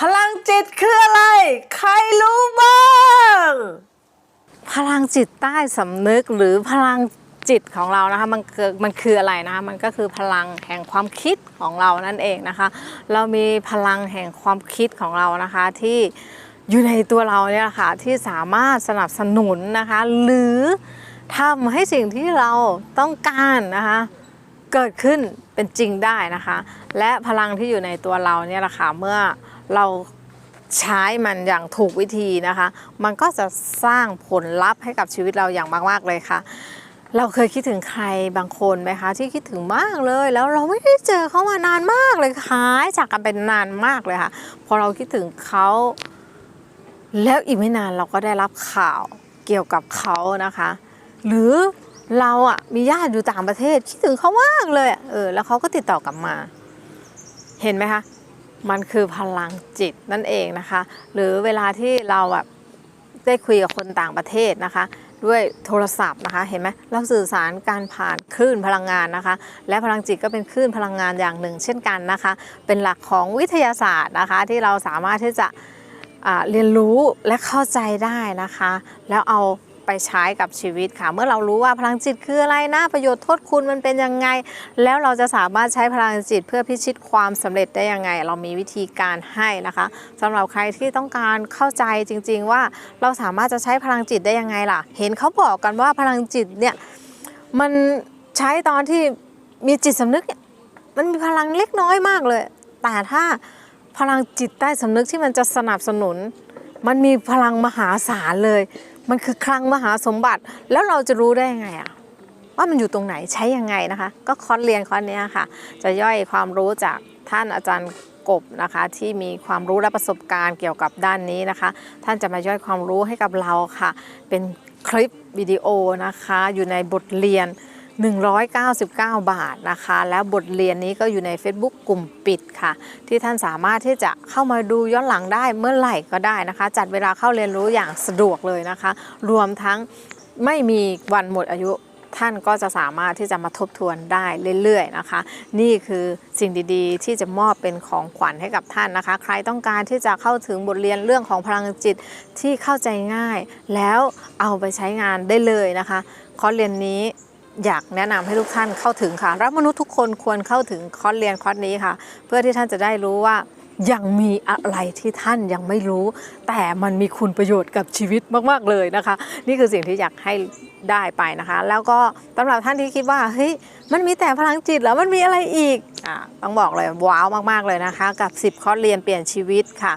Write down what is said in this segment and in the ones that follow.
พลังจิตคืออะไร ใครรู้บ้าง พลังจิตใต้สำนึกหรือพลังจิตของเรานะคะมันคือมันคืออะไรนะคะมันก็คือพลังแห่งความคิดของเรานั่นเองนะคะ เรามีพลังแห่งความคิดของเรานะคะที่อยู่ในตัวเราเนี่ยแหละค่ะที่สามารถสนับสนุนนะคะหรือทำให้สิ่งที่เราต้องการนะคะเกิดขึ้นเป็นจริงได้นะคะ และพลังที่อยู่ในตัวเราเนี่ยแหละค่ะเมื่อ เราใช้มันอย่างถูกวิธีนะคะ มันก็จะสร้างผลลัพธ์ให้กับชีวิตเราอย่างมาก ๆ เลยค่ะ เราเคยคิดถึงใครบางคนไหมคะ ที่คิดถึงมากเลย แล้วเราไม่ได้เจอเขามานานมากเลยหายจากกันเป็นนานมากเลยค่ะ พอเราคิดถึงเขาแล้วอีกไม่นานเราก็ได้รับข่าวเกี่ยวกับเขานะคะ หรือเราอะมีญาติอยู่ต่างประเทศคิดถึงเขามากเลยเออแล้วเขาก็ติดต่อกลับมา เห็นไหมคะ มันคือพลังจิตนั่นเองนะคะ หรือเวลาที่เราแบบได้คุยกับคนต่างประเทศนะคะ ด้วยโทรศัพท์นะคะ เห็นไหมเราสื่อสารการผ่านคลื่นพลังงานนะคะ และพลังจิตก็เป็นคลื่นพลังงานอย่างหนึ่ง เช่นกันนะคะ เป็นหลักของวิทยาศาสตร์นะคะ ที่เราสามารถที่จะเรียนรู้และเข้าใจได้นะคะ แล้วเอา ไปใช้กับชีวิตค่ะ เมื่อเรารู้ว่าพลังจิตคืออะไรนะ ประโยชน์โทษคุณมันเป็นยังไง แล้วเราจะสามารถใช้พลังจิตเพื่อพิชิตความสำเร็จได้ยังไง เรามีวิธีการให้นะคะสำหรับใครที่ต้องการเข้าใจจริง ๆ ว่าเราสามารถจะใช้พลังจิตได้ยังไงล่ะ เห็นเขาบอกกันว่าพลังจิตเนี่ยมันใช้ตอนที่มีจิตสำนึกเนี่ยมันมีพลังเล็กน้อยมากเลย แต่ถ้าพลังจิตใต้สำนึกที่มันจะสนับสนุน มันมีพลังมหาศาลเลย มันคือคลังมหาสมบัติแล้วเราจะรู้ได้ยังไงอะว่ามันอยู่ตรงไหนใช้ยังไงนะคะ ก็คอร์สเรียนคอร์สเนี้ยค่ะ จะย่อยความรู้จากท่านอาจารย์กบนะคะที่มีความรู้และประสบการณ์เกี่ยวกับด้านนี้นะคะ ท่านจะมาย่อยความรู้ให้กับเราค่ะ เป็นคลิปวิดีโอนะคะ อยู่ในบทเรียน 199 บาทนะคะ แล้วบทเรียนนี้ก็อยู่ใน Facebook กลุ่มปิดค่ะ ที่ท่านสามารถที่จะเข้ามาดูย้อนหลังได้เมื่อไหร่ก็ได้นะคะ จัดเวลาเข้าเรียนรู้อย่างสะดวกเลยนะคะ รวมทั้งไม่มีวันหมดอายุท่านก็จะสามารถที่จะมาทบทวนได้เรื่อยๆนะคะ นี่คือสิ่งดีๆ ที่จะมอบเป็นของขวัญให้กับท่านนะคะ ใครต้องการที่จะเข้าถึงบทเรียนเรื่องของพลังจิตที่เข้าใจง่าย แล้วเอาไปใช้งานได้เลยนะคะ คอร์สเรียนนี้ อยากแนะนำให้ทุกท่านเข้าถึงค่ะ รับมนุษย์ทุกคนควรเข้าถึงคอร์สเรียนคอร์สนี้ค่ะ เพื่อที่ท่านจะได้รู้ว่ายังมีอะไรที่ท่านยังไม่รู้ แต่มันมีคุณประโยชน์กับชีวิตมาก ๆ เลยนะคะ นี่คือสิ่งที่อยากให้ได้ไปนะคะ แล้วก็สำหรับท่านที่คิดว่าเฮ้ยมันมีแต่พลังจิตแล้วมันมีอะไรอีกอ่าต้องบอกเลยว้าวมาก ๆ เลยนะคะ กับ 10 คอร์สเรียนเปลี่ยนชีวิตค่ะ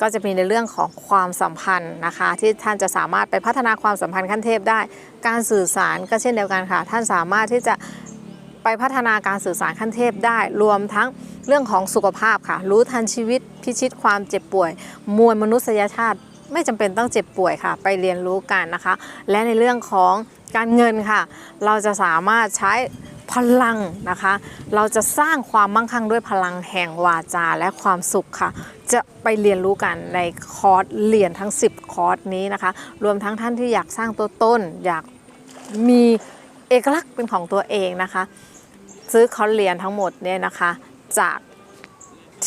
ก็จะมีในเรื่องของความสัมพันธ์นะคะ ที่ท่านจะสามารถไปพัฒนาความสัมพันธ์ขั้นเทพได้ การสื่อสารก็เช่นเดียวกันค่ะ ท่านสามารถที่จะไปพัฒนาการสื่อสารขั้นเทพได้ รวมทั้งเรื่องของสุขภาพค่ะ รู้ทันชีวิตพิชิตความเจ็บป่วย มวลมนุษยชาติไม่จำเป็นต้องเจ็บป่วยค่ะ ไปเรียนรู้กันนะคะ และในเรื่องของการเงินค่ะ เราจะสามารถใช้ พลังนะคะ เราจะสร้างความมั่งคั่งด้วยพลังแห่งวาจาและความสุขค่ะ จะไปเรียนรู้กันในคอร์สเรียนทั้ง 10 คอร์สนี้นะคะ รวมทั้งท่านที่อยากสร้างตัวต้นอยากมีเอกลักษณ์เป็นของตัวเองนะคะ ซื้อคอร์สเรียนทั้งหมดเนี่ยนะคะจาก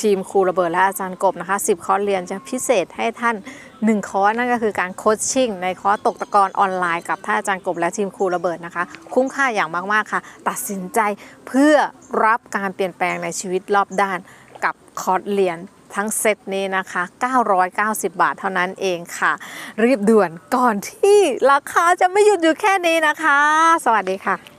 ทีมครูระเบิดและอาจารย์กบนะคะ10 คอร์สเรียนจะพิเศษให้ท่าน 1 คอร์สนั่นก็คือการโคชชิ่งในคอร์สตกตะกอนออนไลน์กับท่านอาจารย์กบและทีมครูระเบิดนะคะ คุ้มค่าอย่างมากๆค่ะ ตัดสินใจเพื่อรับการเปลี่ยนแปลงในชีวิตรอบด้านกับคอร์สเรียนทั้งเซตนี้นะคะ 990 บาทเท่านั้นเองค่ะ รีบด่วนก่อนที่ราคาจะไม่หยุดอยู่แค่นี้นะคะ สวัสดีค่ะ